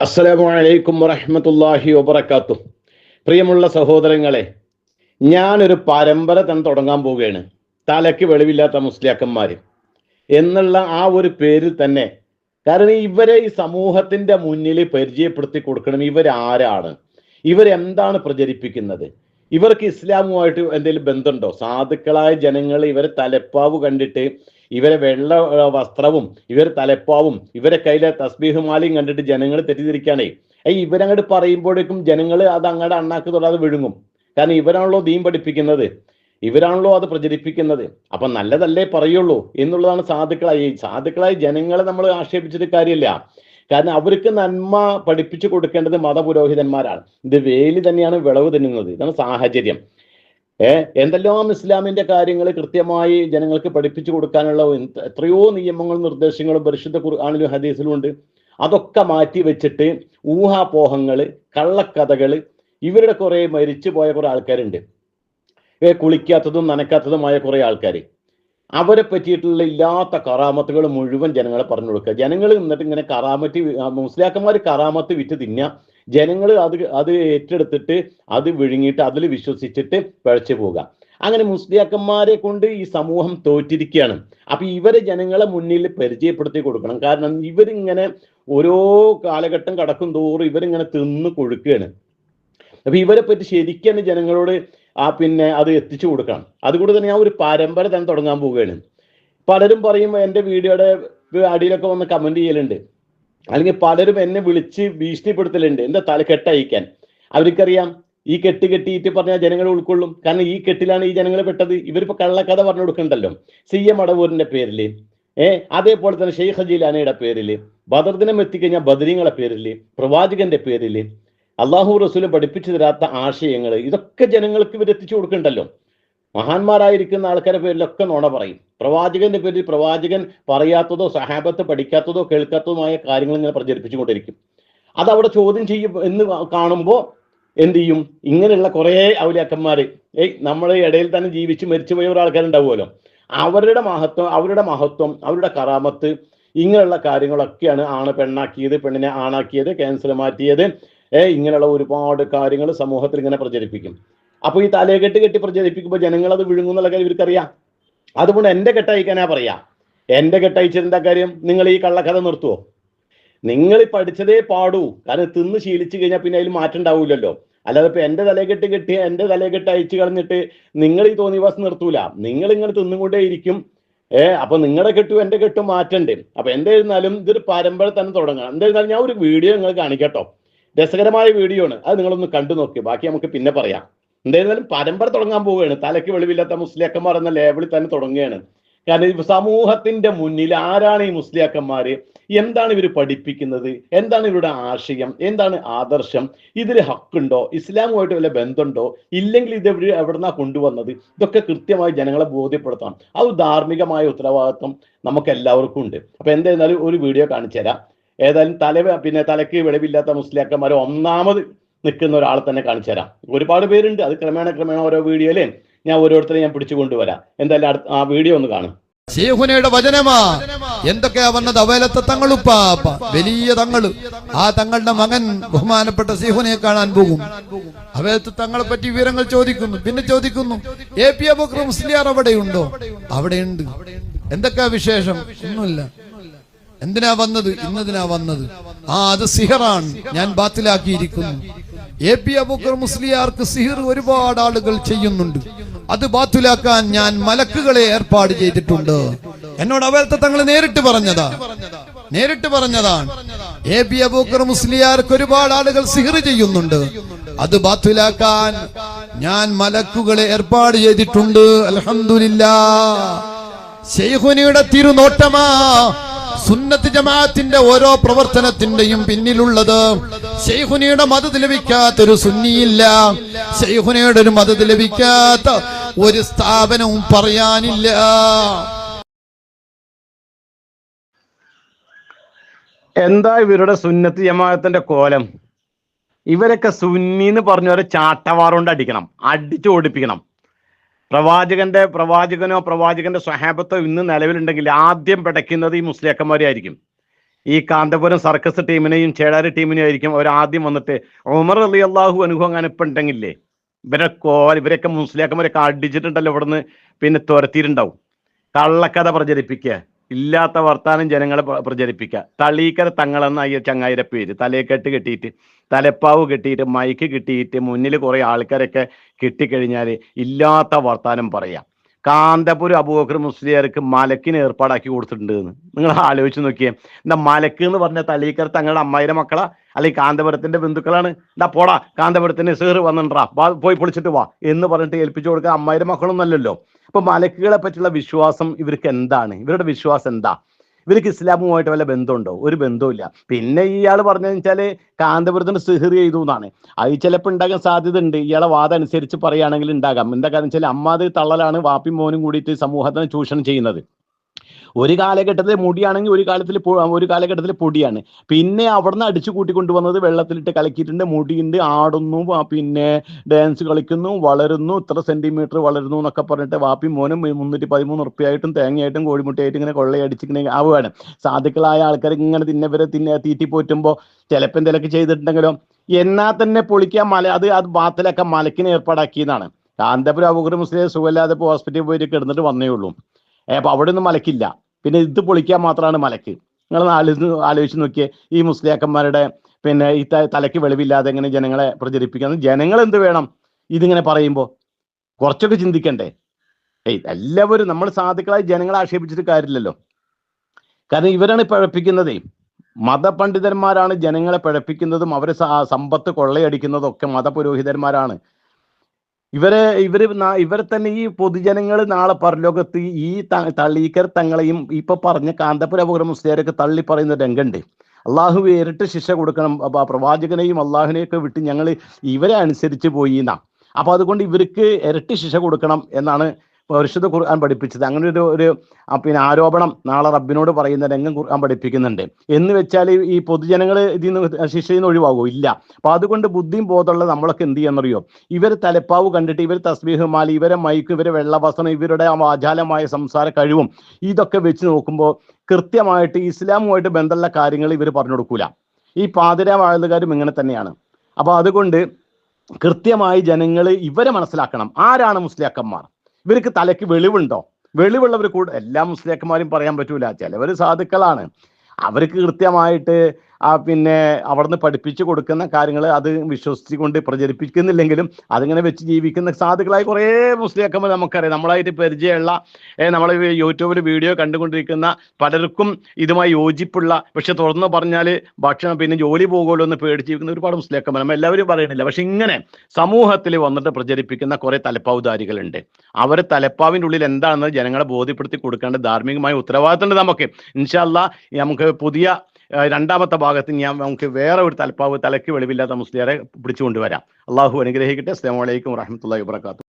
അസ്സലാമു അലൈക്കും വറഹ്മത്തുള്ളാഹി വബറകാത്തു. പ്രിയമുള്ള സഹോദരങ്ങളെ ഞാനൊരു പരമ്പര തന്നെ തുടങ്ങാൻ പോവുകയാണ്. തലയ്ക്ക് വെളിവില്ലാത്ത മുസ്ലിയാക്കന്മാർ എന്നുള്ള ആ ഒരു പേരിൽ തന്നെ കാരണം ഇവരെ ഈ സമൂഹത്തിന്റെ മുന്നിൽ പരിചയപ്പെടുത്തി കൊടുക്കണം. ഇവരാരാണ്? ഇവരെന്താണ് പ്രചരിപ്പിക്കുന്നത്? ഇവർക്ക് ഇസ്ലാമുമായിട്ട് എന്തെങ്കിലും ബന്ധമുണ്ടോ? സാധുക്കളായ ജനങ്ങൾ ഇവരെ തലപ്പാവ് കണ്ടിട്ട് ഇവരെ വെള്ള വസ്ത്രവും ഇവർ തലപ്പാവും ഇവരെ കയ്യിലെ തസ്ബീഹുമാലയും കണ്ടിട്ട് ജനങ്ങൾ തെറ്റിദ്ധരിക്കാണേ ഈ ഇവരങ്ങോട്ട് പറയുമ്പോഴേക്കും ജനങ്ങൾ അത് അങ്ങോട്ട് അണ്ണാക്ക് തൊടാതെ വിഴുങ്ങും. കാരണം ഇവരാണല്ലോ ദീം പഠിപ്പിക്കുന്നത്. ഇവരാണല്ലോ അത് പ്രചരിപ്പിക്കുന്നത്. അപ്പൊ നല്ലതല്ലേ പറയുള്ളൂ എന്നുള്ളതാണ് സാധുക്കളായി. സാധുക്കളായി ജനങ്ങളെ നമ്മൾ ആക്ഷേപിച്ചിട്ട് കാര്യമില്ല. കാരണം അവർക്ക് നന്മ പഠിപ്പിച്ചു കൊടുക്കേണ്ടത് മതപുരോഹിതന്മാരാണ്. ഇത് വേലി തന്നെയാണ് വിളവ് തിന്നുന്നത്. ഇതാണ് സാഹചര്യം. ഏ? എന്തെല്ലാം ഇസ്ലാമിന്റെ കാര്യങ്ങൾ കൃത്യമായി ജനങ്ങൾക്ക് പഠിപ്പിച്ചു കൊടുക്കാനുള്ള എത്രയോ നിയമങ്ങളും നിർദ്ദേശങ്ങളും പരിശുദ്ധ ഖുർആാനിലും ഹദീസിലും ഉണ്ട്. അതൊക്കെ മാറ്റി വെച്ചിട്ട് ഊഹാപോഹങ്ങൾ കള്ളക്കഥകൾ ഇവരുടെ കുറെ മരിച്ചു പോയ കുറെ ആൾക്കാരുണ്ട്. കുളിക്കാത്തതും നനക്കാത്തതുമായ കുറെ ആൾക്കാർ അവരെ പറ്റിയിട്ടുള്ള ഇല്ലാത്ത കറാമത്തുകൾ മുഴുവൻ ജനങ്ങളെ പറഞ്ഞു കൊടുക്കുക. ജനങ്ങൾ എന്നിട്ട് ഇങ്ങനെ കറാമത്ത് മുസ്ലിയാക്കന്മാർ കറാമത്ത് വിറ്റ് തിന്നുക ജനങ്ങൾ അത് അത് ഏറ്റെടുത്തിട്ട് അത് വിഴുങ്ങിയിട്ട് അതിൽ വിശ്വസിച്ചിട്ട് പിഴച്ചു പോകുക അങ്ങനെ മുസ്ലിയാക്കന്മാരെ കൊണ്ട് ഈ സമൂഹം തോറ്റിരിക്കുകയാണ്. അപ്പൊ ഇവരെ ജനങ്ങളെ മുന്നിൽ പരിചയപ്പെടുത്തി കൊടുക്കണം. കാരണം ഇവരിങ്ങനെ ഓരോ കാലഘട്ടം കടക്കും തോറും ഇവരിങ്ങനെ തിന്ന് കൊഴുക്കുകയാണ്. അപ്പൊ ഇവരെ പറ്റി ശരിക്കും ജനങ്ങളോട് ആ പിന്നെ അത് എത്തിച്ചു കൊടുക്കണം. അതുകൊണ്ട് തന്നെ ഞാൻ ഒരു പരമ്പര തന്നെ തുടങ്ങാൻ പോവുകയാണ്. പലരും പറയും എന്റെ വീഡിയോയുടെ അടിയിലൊക്കെ വന്ന് കമന്റ് ചെയ്യലുണ്ട്. അല്ലെങ്കിൽ പലരും എന്നെ വിളിച്ച് ഭീഷണിപ്പെടുത്തലുണ്ട്. എന്താ തല കെട്ടയക്കാൻ അവർക്കറിയാം ഈ കെട്ട് കെട്ടിയിട്ട് പറഞ്ഞാൽ ജനങ്ങൾ ഉൾക്കൊള്ളും. കാരണം ഈ കെട്ടിലാണ് ഈ ജനങ്ങൾ പെട്ടത്. ഇവരിപ്പോ കള്ളക്കഥ പറഞ്ഞു കൊടുക്കണ്ടല്ലോ. സി എം അടവൂരിന്റെ പേരിൽ ഏ അതേപോലെ തന്നെ ഷെയ്ഖ് ഹജീലാനയുടെ പേരിൽ ബദർദിനം എത്തിക്കഴിഞ്ഞാൽ ബദരീങ്ങളെ പേരിൽ പ്രവാചകന്റെ പേരിൽ അള്ളാഹു റസൂൽ പഠിപ്പിച്ചു തരാത്ത ആശയങ്ങൾ ഇതൊക്കെ ജനങ്ങൾക്ക് ഇവരെത്തിച്ചു കൊടുക്കണ്ടല്ലോ. മഹാന്മാരായിരിക്കുന്ന ആൾക്കാരുടെ പേരിലൊക്കെ നുണ പറയും. പ്രവാചകന്റെ പേരിൽ പ്രവാചകൻ പറയാത്തതോ സഹാബത്ത് പഠിക്കാത്തതോ കേൾക്കാത്തതുമായ കാര്യങ്ങൾ ഇങ്ങനെ പ്രചരിപ്പിച്ചുകൊണ്ടിരിക്കും. അത് അവിടെ ചോദ്യം ചെയ്യും എന്ന് കാണുമ്പോൾ എന്ത് ചെയ്യും? ഇങ്ങനെയുള്ള കുറേ ഔലിയാക്കന്മാർ ഏയ് നമ്മുടെ ഇടയിൽ തന്നെ ജീവിച്ച് മരിച്ചുപോയ ഒരു ഒരാൾക്കാരുണ്ടാവുമല്ലോ അവരുടെ മഹത്വം അവരുടെ മഹത്വം അവരുടെ കറാമത്ത് ഇങ്ങനെയുള്ള കാര്യങ്ങളൊക്കെയാണ് ആണ് പെണ്ണാക്കിയത് പെണ്ണിനെ ആണാക്കിയത് ക്യാൻസർ മാറ്റിയത്. ഏ ഇങ്ങനെയുള്ള ഒരുപാട് കാര്യങ്ങൾ സമൂഹത്തിൽ ഇങ്ങനെ പ്രചരിപ്പിക്കും. അപ്പൊ ഈ തലയെക്കെട്ട് കെട്ടി പ്രചരിപ്പിക്കുമ്പോൾ ജനങ്ങൾ അത് വിഴുങ്ങുന്നുള്ള കാര്യം ഇവർക്കറിയാം. അതുകൊണ്ട് എന്റെ കെട്ടയക്കാനാ പറയാ. എന്റെ കെട്ടയച്ചതിന്റെ കാര്യം നിങ്ങൾ ഈ കള്ളക്കഥ നിർത്തുവോ? നിങ്ങൾ പഠിച്ചതേ പാടൂ. കാരണം തിന്ന് ശീലിച്ചു കഴിഞ്ഞാൽ പിന്നെ അതിൽ മാറ്റം ഉണ്ടാവില്ലല്ലോ. അല്ലാതെ ഇപ്പൊ എന്റെ തലയെക്കെട്ട് കെട്ടി എന്റെ തലയെക്കെട്ട് അയച്ചു കളഞ്ഞിട്ട് നിങ്ങൾ ഈ തോന്നിവാസം നിർത്തൂല. നിങ്ങൾ ഇങ്ങനെ തിന്നുകൊണ്ടേ ഇരിക്കും. ഏ അപ്പൊ നിങ്ങളുടെ കെട്ടും എന്റെ കെട്ടും മാറ്റണ്ട്. അപ്പൊ എന്തായിരുന്നാലും ഇതൊരു പരമ്പര തന്നെ തുടങ്ങണം. എന്തായിരുന്നാലും ഞാൻ ഒരു വീഡിയോ നിങ്ങൾ കാണിക്കട്ടോ രസകരമായ വീഡിയോ ആണ്. അത് നിങ്ങളൊന്ന് കണ്ടു നോക്കി. ബാക്കി നമുക്ക് പിന്നെ പറയാം. എന്തായിരുന്നാലും പരമ്പര തുടങ്ങാൻ പോവുകയാണ്. തലയ്ക്ക് വെളിവില്ലാത്ത മുസ്ലിയാക്കന്മാർ എന്ന ലേബിളിൽ തന്നെ തുടങ്ങുകയാണ്. കാരണം സമൂഹത്തിന്റെ മുന്നിൽ ആരാണ് ഈ മുസ്ലിയാക്കന്മാര്? എന്താണ് ഇവർ പഠിപ്പിക്കുന്നത്? എന്താണ് ഇവരുടെ ആശയം? എന്താണ് ആദർശം? ഇതിൽ ഹക്കുണ്ടോ? ഇസ്ലാമുമായിട്ട് വല്ല ബന്ധമുണ്ടോ? ഇല്ലെങ്കിൽ ഇത് ഇവർ എവിടുന്നാ കൊണ്ടുവന്നത്? ഇതൊക്കെ കൃത്യമായി ജനങ്ങളെ ബോധ്യപ്പെടുത്തണം. അത് ധാർമ്മികമായ ഉത്തരവാദിത്വം നമുക്ക് എല്ലാവർക്കും ഉണ്ട്. അപ്പൊ എന്തായിരുന്നാലും ഒരു വീഡിയോ കാണിച്ചു തരാം ഏതായാലും തല പിന്നെ തലയ്ക്ക് വെളിവില്ലാത്ത മുസ്ലിയാക്കന്മാർ ഒന്നാമത് നിൽക്കുന്ന ഒരാളെ തന്നെ കാണിച്ചു തരാം. ഒരുപാട് പേരുണ്ട്. അത് ക്രമേണ ക്രമേണ ഓരോ വീഡിയോയിലേ ഞാൻ ഓരോരുത്തരെ ഞാൻ പിടിച്ചു കൊണ്ടുവരാം. എന്തായാലും ആ വീഡിയോ ഒന്ന് കാണും. ശേഖുനയുടെ വചനമാ. എന്തൊക്കെയാ വന്നത്? അവലത്തെ തങ്ങളുപ്പാപ്പ വലിയ തങ്ങൾ. ആ തങ്ങളുടെ മകൻ ബഹുമാനപ്പെട്ട സിഹുനെ കാണാൻ പോകും. അവലത്തെ തങ്ങളെ പറ്റി വിവരങ്ങൾ ചോദിക്കുന്നു. പിന്നെ ചോദിക്കുന്നു എ പി അബുക്ര മുസ്ലിയാർ അവിടെയുണ്ടോ? അവിടെയുണ്ട്. എന്തൊക്കെയാ വിശേഷം? ഒന്നുമില്ല. എന്തിനാ വന്നത്? ഇന്നതിനാ വന്നത്. ആ അത് സിഹറാണ്. ഞാൻ ബാത്തിലാക്കിയിരിക്കുന്നു. എ പി അബൂക്കർ മുസ്ലിയാർക്ക് സിഹിർ ഒരുപാട് ആളുകൾ ചെയ്യുന്നുണ്ട്. അത് ബാത്തിലാക്കാൻ ഞാൻ മലക്കുകളെ ഏർപ്പാട് ചെയ്തിട്ടുണ്ട്. എന്നോട് അവലത്തെ തങ്ങൾ നേരിട്ട് പറഞ്ഞതാ. നേരിട്ട് പറഞ്ഞതാണ്. എ പി അബൂക്കർ മുസ്ലിയാർക്ക് ഒരുപാട് ആളുകൾ സിഹിർ ചെയ്യുന്നുണ്ട്. അത് ബാത്തിലാക്കാൻ ഞാൻ മലക്കുകളെ ഏർപ്പാട് ചെയ്തിട്ടുണ്ട്. അൽഹംദുലില്ലാ. ശൈഹുനിയുടെ തിരുനോട്ടമാ. സുന്നത്ത് ജമാഅത്തിന്റെ ഓരോ പ്രവർത്തനത്തിന്റെയും പിന്നിലുള്ളത്. ശൈഖുനിയുടെ മതത് ലഭിക്കാത്തൊരു സുന്നിയില്ല. ശൈഖുനയുടെ ഒരു മതത് ലഭിക്കാത്ത ഒരു സ്ഥാപനവും പറയാനില്ല. എന്താ ഇവരുടെ സുന്നത്ത് ജമാഅത്തിന്റെ കോലം? ഇവരൊക്കെ സുന്നി എന്ന് പറഞ്ഞവരെ ചാട്ടവാറുകൊണ്ട് അടിക്കണം അടിച്ചു ഓടിപ്പിക്കണം പ്രവാചകന്റെ പ്രവാചകനോ പ്രവാചകന്റെ സ്വഹാബത്തോ ഇന്ന് നിലവിലുണ്ടെങ്കിൽ ആദ്യം പിടയ്ക്കുന്നത് ഈ മുസ്ലിയാക്കന്മാരെ ആയിരിക്കും. ഈ കാന്തപുരം സർക്കസ് ടീമിനെയും ചേടാരി ടീമിനെയും ആയിരിക്കും അവർ ആദ്യം വന്നിട്ട്. ഉമർ അലി അള്ളാഹു അനുഭവം അങ്ങനെ ഇപ്പം ഉണ്ടെങ്കിലേ ഇവരെ കോൽ ഇവരൊക്കെ മുസ്ലിയാക്കന്മാരൊക്കെ അടിച്ചിട്ടുണ്ടല്ലോ ഇവിടുന്ന് പിന്നെ തുരത്തിയിട്ടുണ്ടാവും. കള്ളക്കഥ പ്രചരിപ്പിക്കുക. ഇല്ലാത്ത വർത്താനം ജനങ്ങളെ പ്ര- പ്രചരിപ്പിക്കുക. തളീക്കര തങ്ങളെന്ന ഈ ചങ്ങായിരെ പേര്. തലയെക്കെട്ട് കെട്ടിയിട്ട് തലപ്പാവ് കെട്ടിയിട്ട് മൈക്ക് കിട്ടിയിട്ട് മുന്നിൽ കുറെ ആൾക്കാരൊക്കെ കിട്ടിക്കഴിഞ്ഞാൽ ഇല്ലാത്ത വർത്താനം പറയാം. കാന്തപുരം അബൂബക്കർ മുസ്ലിയാർക്ക് മലക്കിന് ഏർപ്പാടാക്കി കൊടുത്തിട്ടുണ്ട് എന്ന്. നിങ്ങൾ ആലോചിച്ച് നോക്കിയേ. എന്താ മലക്ക് എന്ന് പറഞ്ഞ തലീക്കർ തങ്ങളുടെ അമ്മായിരെ മക്കളാ? അല്ലെങ്കിൽ കാന്തപുരത്തിന്റെ ബന്ധുക്കളാണ്? എന്താ പോടാ കാന്തപുരത്തിന് സേറ് വന്നിട്ടാ പോയി പൊളിച്ചിട്ട് വാ എന്ന് പറഞ്ഞിട്ട് ഏൽപ്പിച്ചു കൊടുക്കുക അമ്മായിരെ മക്കളൊന്നല്ലല്ലോ അപ്പൊ മലക്കുകളെ പറ്റിയുള്ള വിശ്വാസം ഇവർക്ക് എന്താണ്? ഇവരുടെ വിശ്വാസം എന്താ? ഇവർക്ക് ഇസ്ലാമുമായിട്ട് വല്ല ബന്ധമുണ്ടോ? ഒരു ബന്ധവുമില്ല. പിന്നെ ഇയാൾ പറഞ്ഞതെന്ന് വെച്ചാൽ കാന്തപുരത്തിന് സിഹിർ ചെയ്തു എന്നാണ്. അത് ചിലപ്പോൾ ഉണ്ടാകാൻ സാധ്യത ഉണ്ട് ഇയാളെ വാദം അനുസരിച്ച് പറയുകയാണെങ്കിൽ ഉണ്ടാകാം. എന്താ കാരണം വെച്ചാൽ അമ്മാതിരി തള്ളലാണ് വാപ്പി മോനും കൂടിയിട്ട് സമൂഹത്തിനെ ചൂഷണം ചെയ്യുന്നത്. ഒരു കാലഘട്ടത്തിൽ മുടിയാണെങ്കിൽ ഒരു കാലത്തിൽ ഒരു കാലഘട്ടത്തിൽ പൊടിയാണ്. പിന്നെ അവിടുന്ന് അടിച്ചു കൂട്ടിക്കൊണ്ടുവന്നത് വെള്ളത്തിലിട്ട് കലക്കിയിട്ടുണ്ട്. മുടിയുണ്ട് ആടുന്നു പിന്നെ ഡാൻസ് കളിക്കുന്നു വളരുന്നു ഇത്ര സെന്റിമീറ്റർ വളരുന്നു എന്നൊക്കെ പറഞ്ഞിട്ട് വാപ്പി മോനും മുന്നൂറ്റി പതിമൂന്ന് ഉറുപ്പിയായിട്ടും തേങ്ങയായിട്ടും കോഴിമുട്ടയായിട്ടും ഇങ്ങനെ കൊള്ളയടിച്ചിങ്ങനെ ആവുകയാണ്. സാധുക്കളായ ആൾക്കാർ ഇങ്ങനെ തിന്നവരെ തിന്നെ തീറ്റി പോറ്റുമ്പോൾ ചിലപ്പോൾ എന്തെങ്കിലുമൊക്കെ ചെയ്തിട്ടുണ്ടെങ്കിലോ തന്നെ പൊളിക്കാൻ മല അത് അത് ബാത്തിലൊക്കെ മലക്കിന് ഏർപ്പാടാക്കിയതാണ്. കാന്തപുരം അബുഖർ മുസ്ലിം സുഖമില്ലാതെ ഹോസ്പിറ്റലിൽ പോയിട്ട് കിടന്നിട്ട് വന്നേ ഉള്ളൂ. അപ്പൊ അവിടെ ഒന്നും മലക്കില്ല. പിന്നെ ഇത് പൊളിക്കാൻ മാത്രമാണ് മലക്ക്. നിങ്ങൾ ആലോചിച്ച് നോക്കിയേ. ഈ മുസ്ലിയാക്കന്മാരുടെ പിന്നെ ഈ തലയ്ക്ക് വെളിവില്ലാതെ എങ്ങനെ ജനങ്ങളെ പ്രചരിപ്പിക്കുന്നത് ജനങ്ങൾ എന്ത് വേണം? ഇതിങ്ങനെ പറയുമ്പോൾ കുറച്ചൊക്കെ ചിന്തിക്കണ്ടേ? ഏയ് എല്ലാവരും നമ്മൾ സാധുക്കളായി ജനങ്ങളെ ആക്ഷേപിച്ചിട്ട് കാര്യമില്ലല്ലോ. കാരണം ഇവരാണ് പഴപ്പിക്കുന്നതേ. മതപണ്ഡിതന്മാരാണ് ജനങ്ങളെ പഴപ്പിക്കുന്നതും അവരെ സമ്പത്ത് കൊള്ളയടിക്കുന്നതും ഒക്കെ മതപുരോഹിതന്മാരാണ്. ഇവരെ ഇവർ ഇവരെ തന്നെ ഈ പൊതുജനങ്ങൾ നാളെ പരലോകത്ത് ഈ തള്ളീക്കർ തങ്ങളെയും ഇപ്പൊ പറഞ്ഞ കാന്തപുര അപകട മുസ്ലിയാരൊക്കെ തള്ളി പറയുന്ന രംഗണ്ട്. അള്ളാഹു വേറിട്ട് ശിക്ഷ കൊടുക്കണം. പ്രവാചകനെയും അള്ളാഹുനെയൊക്കെ വിട്ട് ഞങ്ങൾ ഇവരെ അനുസരിച്ച് പോയി അപ്പൊ അതുകൊണ്ട് ഇവർക്ക് ഇരട്ടി ശിക്ഷ കൊടുക്കണം എന്നാണ് പരിശുദ്ധ ഖുർആൻ പഠിപ്പിച്ചത്. അങ്ങനെ ഒരു ഒരു പിന്നെ ആരോപണം നാളെ റബ്ബിനോട് പറയുന്ന രംഗം ഖുർആൻ പഠിപ്പിക്കുന്നുണ്ട്. എന്ന് വെച്ചാൽ ഈ പൊതുജനങ്ങൾ ഇതിൽ നിന്ന് ശിക്ഷയിൽ നിന്ന് ഒഴിവാകുമോ ഇല്ല. അപ്പൊ അതുകൊണ്ട് ബുദ്ധിയും ബോധമുള്ള നമ്മളൊക്കെ എന്ത് ചെയ്യാന്നറിയോ ഇവർ തലപ്പാവ് കണ്ടിട്ട് ഇവർ തസ്ബീഹ് മാലി ഇവരെ മൈക്ക് ഇവരെ വെള്ളവസനം ഇവരുടെ ആ വാചാലമായ സംസാര കഴിവും ഇതൊക്കെ വെച്ച് നോക്കുമ്പോൾ കൃത്യമായിട്ട് ഇസ്ലാമുമായിട്ട് ബന്ധമുള്ള കാര്യങ്ങൾ ഇവർ പറഞ്ഞു കൊടുക്കൂല. ഈ പാതിര വാഴുകാരും ഇങ്ങനെ തന്നെയാണ്. അപ്പൊ അതുകൊണ്ട് കൃത്യമായി ജനങ്ങൾ ഇവരെ മനസ്സിലാക്കണം. ആരാണ് മുസ്ലിയാക്കന്മാർ ഇവർക്ക് തലയ്ക്ക് വെളിവുണ്ടോ? വെളിവുള്ളവർ കൂടെ എല്ലാ മുസ്ലിയാക്കന്മാരും പറയാൻ പറ്റൂല. ചിലവർ സാധുക്കളാണ്. അവർക്ക് കൃത്യമായിട്ട് ആ പിന്നെ അവിടുന്ന് പഠിപ്പിച്ചു കൊടുക്കുന്ന കാര്യങ്ങൾ അത് വിശ്വസിച്ചുകൊണ്ട് പ്രചരിപ്പിക്കുന്നില്ലെങ്കിലും അതിങ്ങനെ വെച്ച് ജീവിക്കുന്ന സാധുക്കളായ കുറേ മുസ്ലിയാക്കന്മാർ നമുക്കറിയാം. നമ്മളായിട്ട് പരിചയമുള്ള നമ്മൾ യൂട്യൂബിൽ വീഡിയോ കണ്ടുകൊണ്ടിരിക്കുന്ന പലർക്കും ഇതുമായി യോജിപ്പുള്ള പക്ഷെ തുറന്നു പറഞ്ഞാൽ ഭക്ഷണം പിന്നെ ജോലി പോകുമല്ലോ എന്ന് പേടിച്ച് ജീവിക്കുന്ന ഒരുപാട് മുസ്ലിയാക്കന്മാർ നമ്മൾ എല്ലാവരും പറയണില്ല പക്ഷെ ഇങ്ങനെ സമൂഹത്തിൽ വന്നിട്ട് പ്രചരിപ്പിക്കുന്ന കുറേ തലപ്പാവുധാരികളുണ്ട് അവരെ തലപ്പാവിന്റെ ഉള്ളിൽ എന്താണെന്ന് ജനങ്ങളെ ബോധ്യപ്പെടുത്തി കൊടുക്കേണ്ട ധാർമ്മികമായ ഉത്തരവാദിത്തമുണ്ട് നമുക്ക്. ഇൻഷാല്ല നമുക്ക് പുതിയ രണ്ടാമത്തെ ഭാഗത്ത് ഞാൻ നമുക്ക് വേറെ ഒരു തലപ്പാവ് തലയ്ക്ക് വെളിവില്ലാത്ത മുസ്ലിയാരെ പിടിച്ചുകൊണ്ടുവരാം അള്ളാഹു അനുഗ്രഹിക്കട്ടെ. അസ്സാം വലൈക്കും വറഹമത്തല്ലാ വാത്തു